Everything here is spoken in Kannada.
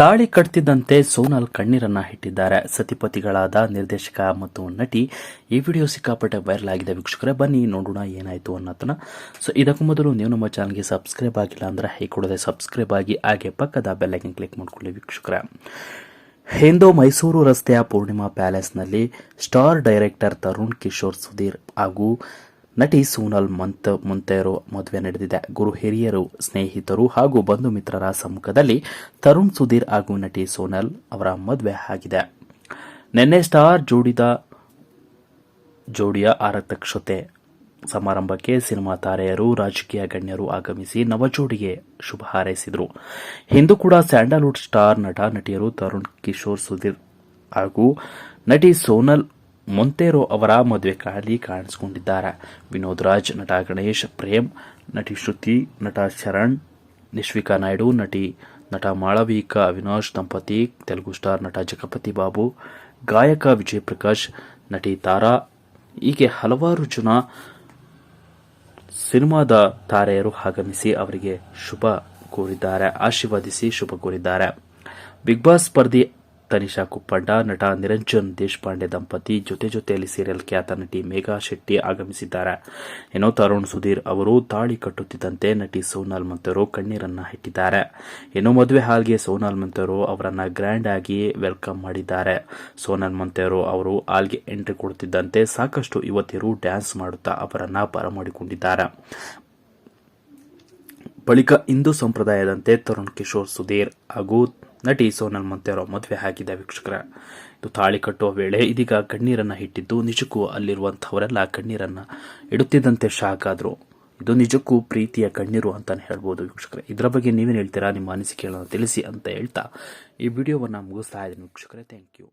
ತಾಳಿ ಕಟ್ತಿದ್ದಂತೆ ಸೋನಾಲ್ ಕಣ್ಣೀರನ್ನ ಇಟ್ಟಿದ್ದಾರೆ ಸತಿಪತಿಗಳಾದ ನಿರ್ದೇಶಕ ಮತ್ತು ನಟಿ, ಈ ವಿಡಿಯೋ ಸಿಕ್ಕಾಪಟ್ಟೆ ವೈರಲ್ ಆಗಿದೆ. ವೀಕ್ಷಕರೇ, ಬನ್ನಿ, ನೋಡೋಣ ಏನಾಯ್ತು ಅನ್ನೋದನ್ನ. ಸೊ ಇದಕ್ಕೂ ಮೊದಲು ನೀವು ನಮ್ಮ ಚಾನಲ್ಗೆ ಸಬ್ಸ್ಕ್ರೈಬ್ ಆಗಿಲ್ಲ ಅಂದ್ರೆ ಹೈ ಕೊಡದೆ ಸಬ್ಸ್ಕ್ರೈಬ್ ಆಗಿ ಹಾಗೆ ಪಕ್ಕದ ಬೆಲ್ಲೈಕನ್ ಕ್ಲಿಕ್ ಮಾಡ್ಕೊಳ್ಳಿ ವೀಕ್ಷಕರ. ಹಿಂದೂ ಮೈಸೂರು ರಸ್ತೆಯ ಪೂರ್ಣಿಮಾ ಪ್ಯಾಲೇಸ್ನಲ್ಲಿ ಸ್ಟಾರ್ ಡೈರೆಕ್ಟರ್ ತರುಣ್ ಕಿಶೋರ್ ಸುಧೀರ್ ಹಾಗೂ ನಟಿ ಸೋನಲ್ ಮಂತ್ ಮುಂತೆಯರು ಮದುವೆ ನಡೆದಿದೆ. ಗುರು ಹಿರಿಯರು, ಸ್ನೇಹಿತರು ಹಾಗೂ ಬಂಧು ಮಿತ್ರರ ಸಮ್ಮುಖದಲ್ಲಿ ತರುಣ್ ಸುಧೀರ್ ಹಾಗೂ ನಟಿ ಸೋನಲ್ ಅವರ ಮದುವೆ ಆಗಿದೆ. ನಿನ್ನೆ ಸ್ಟಾರ್ ಜೋಡಿದ ಜೋಡಿಯ ಆರತಕ್ಷತೆ ಸಮಾರಂಭಕ್ಕೆ ಸಿನಿಮಾ ತಾರೆಯರು, ರಾಜಕೀಯ ಗಣ್ಯರು ಆಗಮಿಸಿ ನವಜೋಡಿಗೆ ಶುಭ ಹಾರೈಸಿದರು. ಹಿಂದೂ ಕೂಡ ಸ್ಯಾಂಡಲ್ವುಡ್ ಸ್ಟಾರ್ ನಟ, ನಟಿಯರು ತರುಣ್ ಕಿಶೋರ್ ಸುಧೀರ್ ಹಾಗೂ ನಟಿ ಸೋನಲ್ ಮೊಂತೇರೋ ಅವರ ಮದುವೆ ಕಾಣಲಿ ಕಾಣಿಸಿಕೊಂಡಿದ್ದಾರೆ. ವಿನೋದ್ ರಾಜ್, ನಟ ಗಣೇಶ್, ಪ್ರೇಮ್, ನಟಿ ಶ್ರುತಿ, ನಟ ಶರಣ್, ನಿಶ್ವಿಕಾ ನಾಯ್ಡು, ನಟಿ, ನಟ ಮಾಳವಿಕಾ, ಅವಿನಾಶ್ ದಂಪತಿ, ತೆಲುಗು ಸ್ಟಾರ್ ನಟ ಜಗಪತಿ ಬಾಬು, ಗಾಯಕ ವಿಜಯ್ ಪ್ರಕಾಶ್ ನಟಿ ತಾರಾ. ಹೀಗೆ ಹಲವಾರು ಜನ ಸಿನಿಮಾದ ತಾರೆಯರು ಆಗಮಿಸಿ ಅವರಿಗೆ ಶುಭ ಕೋರಿದ್ದಾರೆ, ಆಶೀರ್ವದಿಸಿ ಶುಭ ಕೋರಿದ್ದಾರೆ. ಬಿಗ್ ಬಾಸ್ ಸ್ಪರ್ಧಿ ತನಿಷಾ ಕುಪ್ಪಂಡ ನಟ ನಿರಂಜನ್ ದೇಶಪಾಂಡೆ ದಂಪತಿ ಜೊತೆ ಜೊತೆಯಲ್ಲಿ ಸೀರಿಯಲ್ ಖ್ಯಾತ ನಟಿ ಮೇಘಾ ಶೆಟ್ಟಿ ಆಗಮಿಸಿದ್ದಾರೆ. ಏನೋ ತರುಣ್ ಸುಧೀರ್ ಅವರು ತಾಳಿ ಕಟ್ಟುತ್ತಿದ್ದಂತೆ ನಟಿ ಸೋನಾಲ್ ಮಂತರು ಕಣ್ಣೀರನ್ನ ಇಟ್ಟಿದ್ದಾರೆ ಏನೋ ಮದುವೆ ಹಾಲ್ಗೆ ಸೋನಾಲ್ ಮಂತರು ಅವರನ್ನ ಗ್ರ್ಯಾಂಡ್ ಆಗಿ ವೆಲ್ಕಮ್ ಮಾಡಿದ್ದಾರೆ. ಸೋನಾಲ್ ಮಂತರು ಅವರು ಹಾಲ್ಗೆ ಎಂಟ್ರಿ ಕೊಡುತ್ತಿದ್ದಂತೆ ಸಾಕಷ್ಟು ಯುವತಿಯರು ಡ್ಯಾನ್ಸ್ ಮಾಡುತ್ತಾ ಅವರನ್ನ ಬರಮಾಡಿಕೊಂಡಿದ್ದಾರೆ. ಬಳಿಕ ಹಿಂದೂ ಸಂಪ್ರದಾಯದಂತೆ ತರುಣ್ ಕಿಶೋರ್ ಸುಧೀರ್ ಹಾಗೂ ನಟಿ ಸೋನಲ್ ಮಂತೇರೋ ಮದುವೆ ಆಗಿದೆ ವೀಕ್ಷಕರ. ಇದು ತಾಳಿ ಕಟ್ಟುವ ವೇಳೆ ಇದೀಗ ಕಣ್ಣೀರನ್ನ ಇಟ್ಟಿದ್ದು ನಿಜಕ್ಕೂ ಅಲ್ಲಿರುವಂಥವರೆಲ್ಲ ಕಣ್ಣೀರನ್ನ ಇಡುತ್ತಿದ್ದಂತೆ ಶಾಕ್ ಆದ್ರು. ಇದು ನಿಜಕ್ಕೂ ಪ್ರೀತಿಯ ಕಣ್ಣೀರು ಅಂತ ಹೇಳ್ಬೋದು ವೀಕ್ಷಕರೇ. ಇದರ ಬಗ್ಗೆ ನೀವೇನು ಹೇಳ್ತೀರಾ? ನಿಮ್ಮ ಅನಿಸಿಕೆಗಳನ್ನು ತಿಳಿಸಿ ಅಂತ ಹೇಳ್ತಾ ಈ ವಿಡಿಯೋವನ್ನು ಮುಗಿಸ್ತಾ ಇದ್ದೀನಿ ವೀಕ್ಷಕರೇ. Thank you